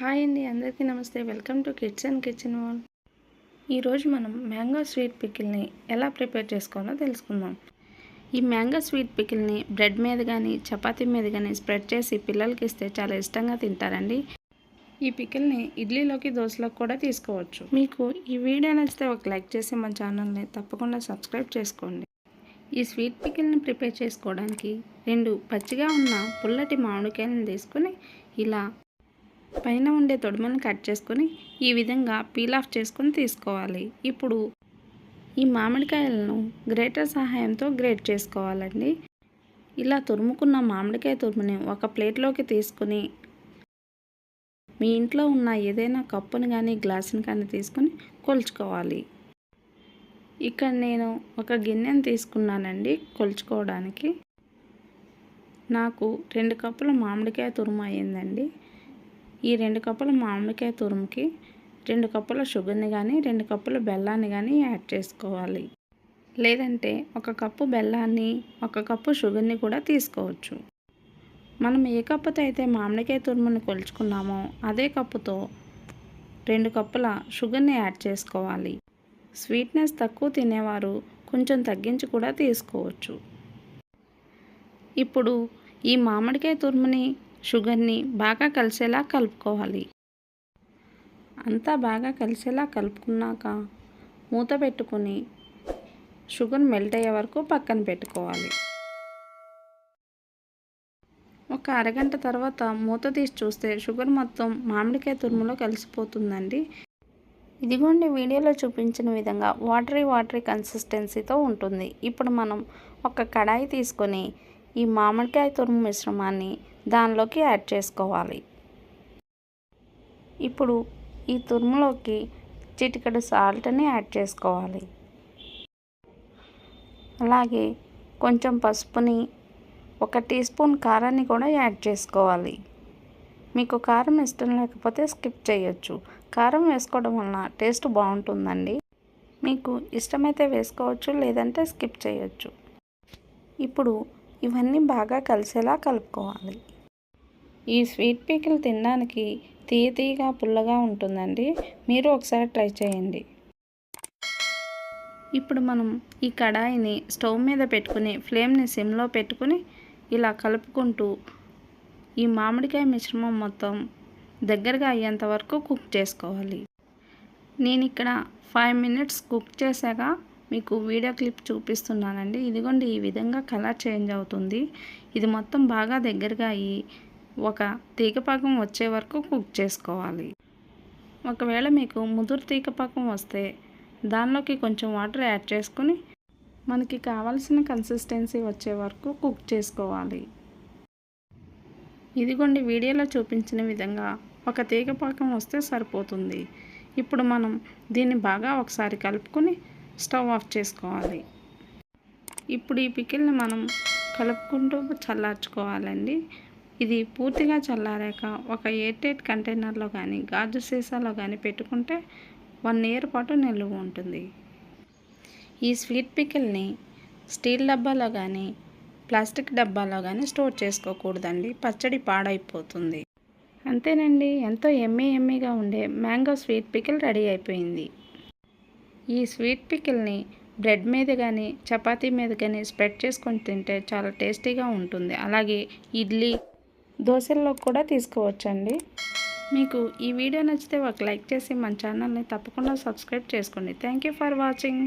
Hi అండి అందరికీ నమస్తే. Welcome to kids and kitchen wall ఈరోజు మనం మ్యాంగో స్వీట్ పికిల్ని ఎలా ప్రిపేర్ చేసుకోవాలో తెలుసుకుందాం. ఈ మ్యాంగో స్వీట్ పికిల్ని బ్రెడ్ మీద కానీ చపాతీ మీద కానీ స్ప్రెడ్ చేసి పిల్లలకి ఇస్తే చాలా ఇష్టంగా తింటారండి. ఈ పికిల్ని ఇడ్లీలోకి దోశలోకి కూడా తీసుకోవచ్చు. మీకు ఈ వీడియో నచ్చితే ఒక లైక్ చేసి మా ఛానల్ని తప్పకుండా సబ్స్క్రైబ్ చేసుకోండి. ఈ స్వీట్ పికిల్ని ప్రిపేర్ చేసుకోవడానికి రెండు పచ్చిగా ఉన్న పుల్లటి మామిడికాయలను తీసుకొని ఇలా పైన ఉండే తొడుమను కట్ చేసుకొని ఈ విధంగా పీల్ ఆఫ్ చేసుకొని తీసుకోవాలి. ఇప్పుడు ఈ మామిడికాయలను గ్రేటర్ సహాయంతో గ్రేట్ చేసుకోవాలండి. ఇలా తురుముకున్న మామిడికాయ తురుముని ఒక ప్లేట్లోకి తీసుకుని మీ ఇంట్లో ఉన్న ఏదైనా కప్పుని కానీ గ్లాసుని కానీ తీసుకొని కొలుచుకోవాలి. ఇక్కడ నేను ఒక గిన్నెను తీసుకున్నానండి కొలుచుకోవడానికి. నాకు రెండు కప్పుల మామిడికాయ తురుము అయ్యిందండి. ఈ రెండు కప్పుల మామిడికాయ తురుముకి రెండు కప్పుల షుగర్ని కానీ రెండు కప్పుల బెల్లాన్ని కానీ యాడ్ చేసుకోవాలి. లేదంటే ఒక కప్పు బెల్లాన్ని ఒక కప్పు షుగర్ని కూడా తీసుకోవచ్చు. మనం ఏ కప్పుతో అయితే మామిడికాయ తురుముని కొలుచుకున్నామో అదే కప్పుతో రెండు కప్పుల షుగర్ని యాడ్ చేసుకోవాలి. స్వీట్నెస్ తక్కువ తినేవారు కొంచెం తగ్గించి కూడా తీసుకోవచ్చు. ఇప్పుడు ఈ మామిడికాయ తురుముని షుగర్ని బాగా కలిసేలా కలుపుకోవాలి. అంతా బాగా కలిసేలా కలుపుకున్నాక మూత పెట్టుకొని షుగర్ మెల్ట్ అయ్యే వరకు పక్కన పెట్టుకోవాలి. ఒక అరగంట తర్వాత మూత తీసి చూస్తే షుగర్ మొత్తం మామిడికాయ తురుములో కలిసిపోతుందండి. ఇదిగోండి వీడియోలో చూపించిన విధంగా వాటరీ వాటరీ కన్సిస్టెన్సీతో ఉంటుంది. ఇప్పుడు మనం ఒక కడాయి తీసుకొని ఈ మామిడికాయ తురుము మిశ్రమాన్ని దానిలోకి యాడ్ చేసుకోవాలి. ఇప్పుడు ఈ తురుములోకి చిటికడు సాల్ట్ని యాడ్ చేసుకోవాలి. అలాగే కొంచెం పసుపుని ఒక టీ స్పూన్ కారాన్ని కూడా యాడ్ చేసుకోవాలి. మీకు కారం ఇష్టం లేకపోతే స్కిప్ చేయొచ్చు. కారం వేసుకోవడం వలన టేస్ట్ బాగుంటుందండి. మీకు ఇష్టమైతే వేసుకోవచ్చు లేదంటే స్కిప్ చేయొచ్చు. ఇప్పుడు ఇవన్నీ బాగా కలిసేలా కలుపుకోవాలి. ఈ స్వీట్ పీకిల్ తినడానికి తీయ తీయగా పుల్లగా ఉంటుందండి. మీరు ఒకసారి ట్రై చేయండి. ఇప్పుడు మనం ఈ కడాయిని స్టవ్ మీద పెట్టుకుని ఫ్లేమ్ని సిమ్లో పెట్టుకుని ఇలా కలుపుకుంటూ ఈ మామిడికాయ మిశ్రమం మొత్తం దగ్గరగా అయ్యేంత వరకు కుక్ చేసుకోవాలి. నేను ఇక్కడ ఫైవ్ మినిట్స్ కుక్ చేశాక మీకు వీడియో క్లిప్ చూపిస్తున్నానండి. ఇదిగోండి ఈ విధంగా కలర్ చేంజ్ అవుతుంది. ఇది మొత్తం బాగా దగ్గరగా అయ్యి ఒక తీగపాకం వచ్చే వరకు కుక్ చేసుకోవాలి. ఒకవేళ మీకు ముదురు తీగపాకం వస్తే దానిలోకి కొంచెం వాటర్ యాడ్ చేసుకుని మనకి కావాల్సిన కన్సిస్టెన్సీ వచ్చే వరకు కుక్ చేసుకోవాలి. ఇదిగోండి వీడియోలో చూపించిన విధంగా ఒక తీగపాకం వస్తే సరిపోతుంది. ఇప్పుడు మనం దీన్ని బాగా ఒకసారి కలుపుకొని స్టవ్ ఆఫ్ చేసుకోవాలి. ఇప్పుడు ఈ పికిల్ని మనం కలుపుకుంటూ చల్లార్చుకోవాలండి. ఇది పూర్తిగా చల్లారాక ఒక ఎయిట్ ఎయిట్ కంటైనర్లో కానీ గాజు సీసాలో కానీ పెట్టుకుంటే వన్ ఇయర్ పాటు నిల్వ ఉంటుంది. ఈ స్వీట్ పికిల్ని స్టీల్ డబ్బాలో కానీ ప్లాస్టిక్ డబ్బాలో కానీ స్టోర్ చేసుకోకూడదండి. పచ్చడి పాడైపోతుంది. అంతేనండి. ఎంతో ఎమ్మీ ఎమ్మీగా ఉండే మ్యాంగో స్వీట్ పికిల్ రెడీ అయిపోయింది. ఈ స్వీట్ పికిల్ని బ్రెడ్ మీద కానీ చపాతీ మీద కానీ స్ప్రెడ్ చేసుకొని తింటే చాలా టేస్టీగా ఉంటుంది. అలాగే ఇడ్లీ దోశల్లో కూడా తీసుకోవచ్చండి. మీకు ఈ వీడియో నచ్చితే ఒక లైక్ చేసి మన ఛానల్ని తప్పకుండా సబ్స్క్రైబ్ చేసుకోండి. Thank you for watching